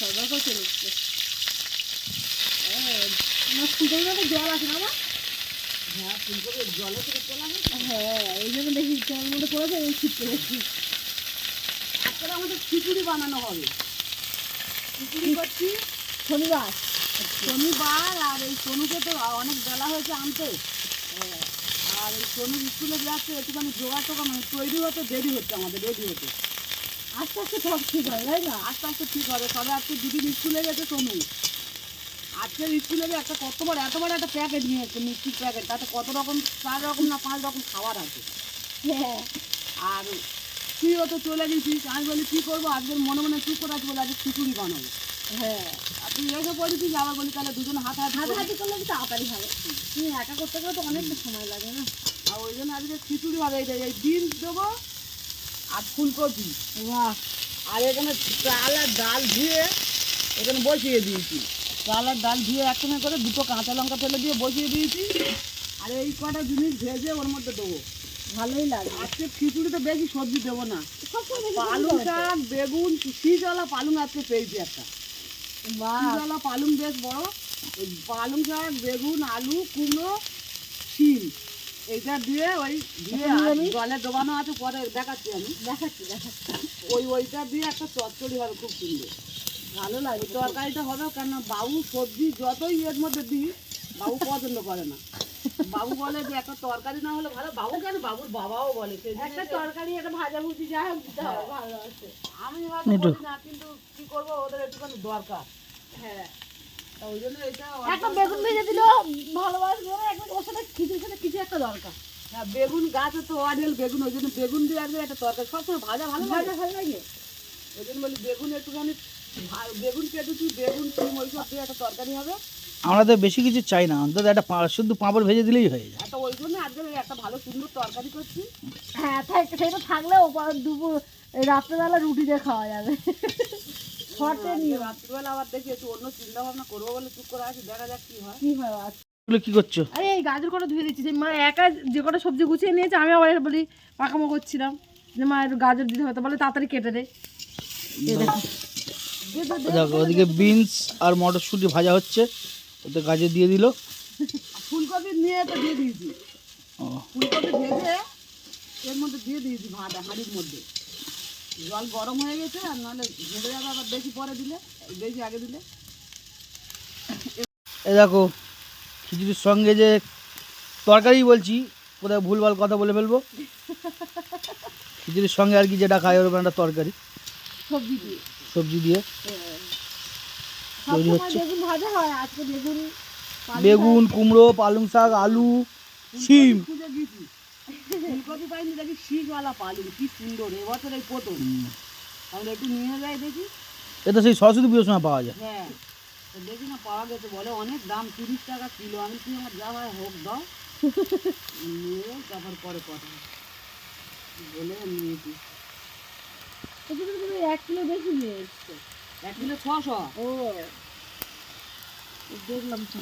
দেখো চলে আছে হ্যাঁ জলে হ্যাঁ এই জন্য দেখি এই আজকে আমাদের খিচুড়ি বানানো হবে খিচুড়ি করছি শনিবার শনিবার আর এই সোনুকে তো অনেক বেলা হয়েছে আনতে আর এই সোনু স্কুলে যাচ্ছে, একটুখানি জোগাড় টোকা মানে তৈরি হতে দেরি হচ্ছে আমাদের রেডি হতে। আস্তে আস্তে সব ঠিক হয় তাই না? আস্তে আস্তে ঠিক হবে তবে আজকে দুদিন স্কুলে গেছে সোনু আজকের স্কুলে একটা কত বড় এত বড় একটা প্যাকেট নিয়ে এসছে মিষ্টির প্যাকেট। তাতে কত রকম চার রকম না পাঁচ রকম খাবার আছে। হ্যাঁ। আর তুইও তো চলে গেছিস। আমি বলি কী করব? আজকের মনে মনে চুপ করে আছি বলে আজকে খিচুড়ি বানাবো। হ্যাঁ। আর তুই এসে পড়েছিস আবার বলি তাহলে দুজনে হাত হাত হাতাহাতি করলে কি তাড়াতাড়ি হবে তুমি একা করতে গেলে তো অনেকটা সময় লাগে না? আর ওই জন্য আজকে খিচুড়ি হবে। এই যে দেবো আর ফুলকপি। আর এখানে চাল আর ডাল ধুয়ে এখানে বসিয়ে দিয়েছি। চাল আর ডাল ধুয়ে একসঙ্গে করে দুটো কাঁচা লঙ্কা ফেলে দিয়ে বসিয়ে দিয়েছি। আর এই কটা জিনিস ভেজে ওর মধ্যে দেবো। ভালোই লাগে। আজকে খিচুড়িতে বেশি সবজি দেবো না। পালং শাক বেগুন শীতওয়ালা পালং আজকে পেয়েছি একটা। শীতওয়ালা পালং বেশ বড়। পালং শাক বেগুন আলু কুমড়ো এইটা দিয়ে ওই দিয়ে জলে ডোবানো আছে পরে দেখাচ্ছি আমি। দেখাচ্ছি দেখাচ্ছি। ওই ওইটা দিয়ে একটা চচ্চড়ি হবে খুব সুন্দর। ভালো লাগে তরকারিটা হবে কেন বাবু সবজি যতই এর মধ্যে দিই বাবু পছন্দ করে না। বাবু বলে যে একটা তরকারি না হলে ভালো। বাবু কেন? বাবুর বাবাও বলে একটা তরকারি একটা ভাজা ভুজি যা দিতে হবে ভালো আছে। আমি হয়তো না কিন্তু কি করব? ওদের একটুখানি দরকার। হ্যাঁ। ওই জন্য এটা একটা বেগুন ভেজে দিলেও ভালোবাসবে একটা ওর সাথে একটা দরকার। হ্যাঁ বেগুন গাছে তো অডেল বেগুন ওই জন্য বেগুন দিয়ে আসবে একটা তরকারি। সবসময় ভাজা ভালো লাগে। ভাজা ভালো লাগে? ওই জন্য বলি বেগুন একটুখানি ভা- বেগুন কেটেছি বেগুন সিম ওই সব দিয়ে একটা তরকারি হবে। আমরা তো বেশি কিছু চাই না অন্তত একটা শুধু পাঁপড় ভেজে দিলেই হয়ে যায়। একটা ওই জন্য আজকে একটা ভালো সুন্দর তরকারি করছি। হ্যাঁ তাই সেটা থাকলে ও দুপুর এই রাত্রেবেলা রুটি দিয়ে খাওয়া যাবে। নিয়ে রাত্রিবেলা আবার দেখি একটু অন্য চিন্তা ভাবনা করব বলে চুপ করে আছি দেখা যাক কি হয়। কি হয় আজ? এগুলো কি করছ? আরে এই গাজর কটা ধুয়ে দিচ্ছি। মা একা যে কটা সবজি গুছিয়ে নিয়েছে আমি আবার বলি পাকামো করছিলাম। যে মা গাজর দিতে হবে বলে তাড়াতাড়ি কেটে দে। দেখো। ওদিকে বিনস আর মটরশুঁটি ভাজা হচ্ছে। ওতে গাজর দিয়ে দিল। ফুলকপি নিয়ে তো দিয়ে দিয়েছি। ফুলকপি ভেজে এর মধ্যে দিয়ে দিয়েছি ভাঁটা হাঁড়ির মধ্যে। জল গরম হয়ে গেছে আর নাহলে ঘেটে যাবে আবার বেশি পরে দিলে বেশি আগে দিলে। এ দেখো খিচুড়ির সঙ্গে যে তরকারি বলছি কোথায় ভুলভাল কথা বলে ফেলব? খিচুড়ির সঙ্গে আর কি যেটা খায় ওরকম একটা তরকারি। সবজি দিয়ে। সবজি দিয়ে। তৈরি হচ্ছে। বেগুন হয় কুমড়ো পালং শাক আলু শিম। ফুলকপি পাইনি দেখি শীতওয়ালা পালুন কি সুন্দর এবছর এই প্রথম তাহলে একটু নিয়ে যাই দেখি। এটা সেই সরস্বতী পুজোর সময় পাওয়া যায়। হ্যাঁ। তো দেখি না পাওয়া গেছে। বলে অনেক দাম তিরিশ টাকা কিলো। আমি কি আমার যা হয় হোক দাও। নিয়ে তারপর পরে কথা বলে নিয়েছি এক কিলো বেশি নিয়ে এসছো। এক কিলো ছশো। ও দেখলাম তো।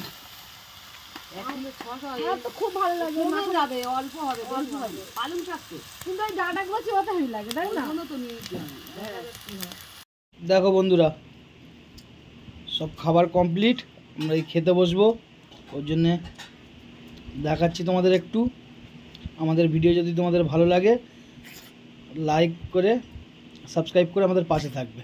তো খুব ভালো লাগে। কমে যাবে অল্প হবে অল্প হবে। পালং শাক তো। কিন্তু ওই ডাটাগুলো চিবাতে হেভি লাগে তাই না? তো কি হয়। দেখো বন্ধুরা সব খাবার কমপ্লিট আমরা এই খেতে বসবো। ওর জন্যে দেখাচ্ছি তোমাদের একটু। আমাদের ভিডিও যদি তোমাদের ভালো লাগে লাইক করে সাবস্ক্রাইব করে আমাদের পাশে থাকবে।